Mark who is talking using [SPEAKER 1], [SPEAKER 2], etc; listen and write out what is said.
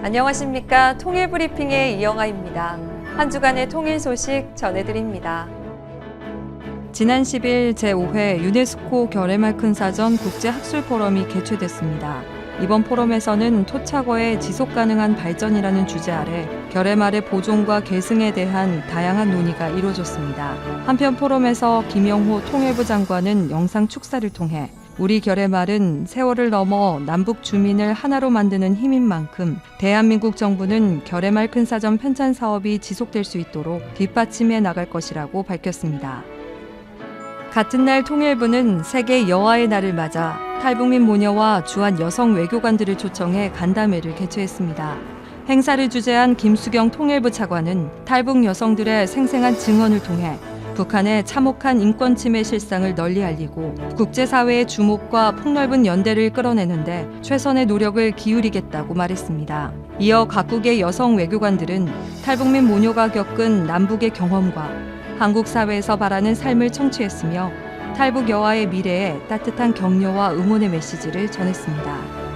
[SPEAKER 1] 안녕하십니까. 통일 브리핑의 이영아입니다. 한 주간의 통일 소식 전해드립니다. 지난 10일 제5회 유네스코 결의말 큰 사전 국제 학술 포럼이 개최됐습니다. 이번 포럼에서는 토착어의 지속 가능한 발전이라는 주제 아래 결의말의 보존과 계승에 대한 다양한 논의가 이루어졌습니다. 한편 포럼에서 김영호 통일부 장관은 영상 축사를 통해 우리 결의말은 세월을 넘어 남북 주민을 하나로 만드는 힘인 만큼 대한민국 정부는 결의말 큰 사전 편찬 사업이 지속될 수 있도록 뒷받침해 나갈 것이라고 밝혔습니다. 같은 날 통일부는 세계 여아의 날을 맞아 탈북민 모녀와 주한 여성 외교관들을 초청해 간담회를 개최했습니다. 행사를 주재한 김수경 통일부 차관은 탈북 여성들의 생생한 증언을 통해 북한의 참혹한 인권 침해 실상을 널리 알리고 국제사회의 주목과 폭넓은 연대를 끌어내는데 최선의 노력을 기울이겠다고 말했습니다. 이어 각국의 여성 외교관들은 탈북민 모녀가 겪은 남북의 경험과 한국 사회에서 바라는 삶을 청취했으며 탈북 여아의 미래에 따뜻한 격려와 응원의 메시지를 전했습니다.